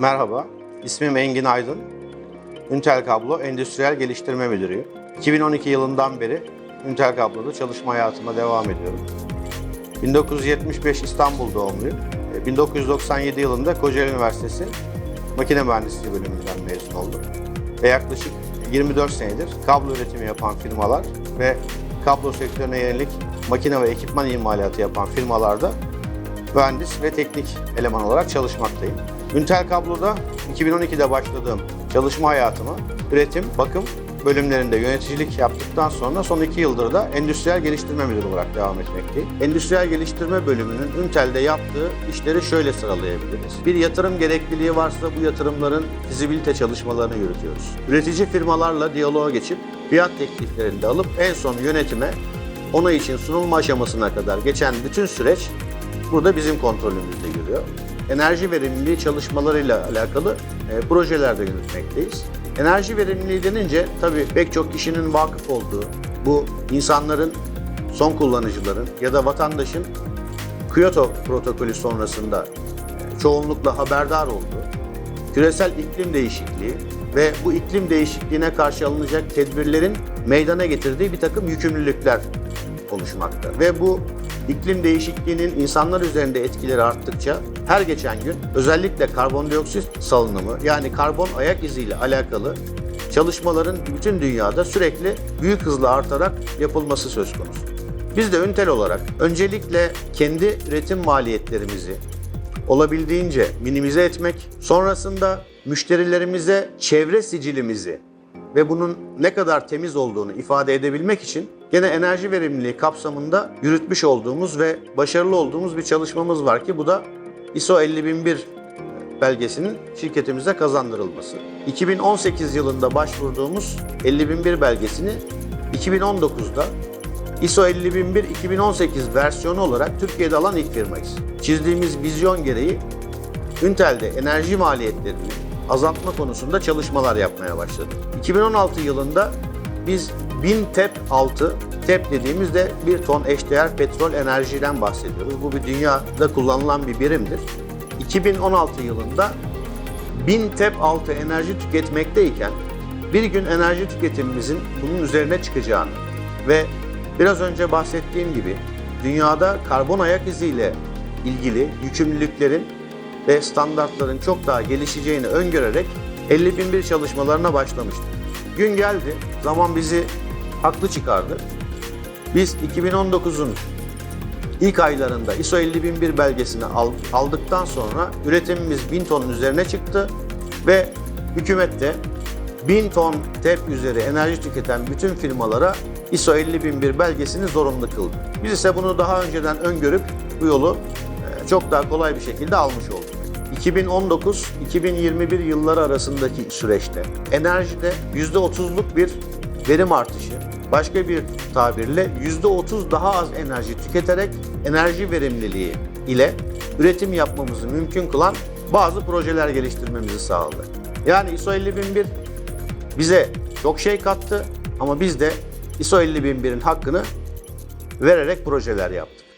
Merhaba, ismim Engin Aydın. Üntel Kablo Endüstriyel Geliştirme Müdürüyüm. 2012 yılından beri Üntel Kablo'da çalışma hayatıma devam ediyorum. 1975 İstanbul doğumluyum. E, 1997 yılında Kocaeli Üniversitesi Makine Mühendisliği bölümünden mezun oldum. Ve yaklaşık 24 senedir kablo üretimi yapan firmalar ve kablo sektörüne yönelik makine ve ekipman imalatı yapan firmalarda mühendis ve teknik eleman olarak çalışmaktayım. Üntel Kablo'da 2012'de başladığım çalışma hayatımı üretim, bakım bölümlerinde yöneticilik yaptıktan sonra son iki yıldır da endüstriyel geliştirme müdürü olarak devam etmekteyim. Endüstriyel geliştirme bölümünün Üntel'de yaptığı işleri şöyle sıralayabiliriz. Bir yatırım gerekliliği varsa bu yatırımların fizibilite çalışmalarını yürütüyoruz. Üretici firmalarla diyaloğa geçip fiyat tekliflerini de alıp en son yönetime onay için sunulma aşamasına kadar geçen bütün süreç burada bizim kontrolümüzde yürüyor. Enerji verimliliği çalışmalarıyla alakalı e, projeler de yürütmekteyiz. Enerji verimliliği denince tabii pek çok kişinin vakıf olduğu, bu insanların, son kullanıcıların ya da vatandaşın Kyoto protokolü sonrasında e, çoğunlukla haberdar olduğu küresel iklim değişikliği ve bu iklim değişikliğine karşı alınacak tedbirlerin meydana getirdiği bir takım yükümlülükler oluşmakta. Ve bu iklim değişikliğinin insanlar üzerinde etkileri arttıkça her geçen gün özellikle karbondioksit salınımı yani karbon ayak iziyle alakalı çalışmaların bütün dünyada sürekli büyük hızla artarak yapılması söz konusu. Biz de Üntel olarak öncelikle kendi üretim maliyetlerimizi olabildiğince minimize etmek, sonrasında müşterilerimize çevre sicilimizi ve bunun ne kadar temiz olduğunu ifade edebilmek için gene enerji verimliliği kapsamında yürütmüş olduğumuz ve başarılı olduğumuz bir çalışmamız var ki bu da ISO 50001 belgesinin şirketimize kazandırılması. 2018 yılında başvurduğumuz 50001 belgesini 2019'da ISO 50001-2018 versiyonu olarak Türkiye'de alan ilk firmayız. Çizdiğimiz vizyon gereği Üntel'de enerji maliyetlerini azaltma konusunda çalışmalar yapmaya başladık. 2016 yılında biz 1000 TEP 6, TEP dediğimizde 1 ton eşdeğer petrol enerjiden bahsediyoruz. Bu bir dünyada kullanılan bir birimdir. 2016 yılında 1000 TEP 6 enerji tüketmekteyken bir gün enerji tüketimimizin bunun üzerine çıkacağını ve biraz önce bahsettiğim gibi dünyada karbon ayak iziyle ilgili yükümlülüklerin ve standartların çok daha gelişeceğini öngörerek 50.001 çalışmalarına başlamıştık. Gün geldi, zaman bizi haklı çıkardı. Biz 2019'un ilk aylarında ISO 50001 belgesini al- aldıktan sonra üretimimiz 1000 tonun üzerine çıktı ve hükümet de 1000 ton TEP üzeri enerji tüketen bütün firmalara ISO 50001 belgesini zorunlu kıldı. Biz ise bunu daha önceden öngörüp bu yolu e, çok daha kolay bir şekilde almış olduk. 2019-2021 yılları arasındaki süreçte enerjide %30'luk bir verim artışı, başka bir tabirle %30 daha az enerji tüketerek enerji verimliliği ile üretim yapmamızı mümkün kılan bazı projeler geliştirmemizi sağladı. Yani ISO 50001 bize çok şey kattı ama biz de ISO 50001'in hakkını vererek projeler yaptık.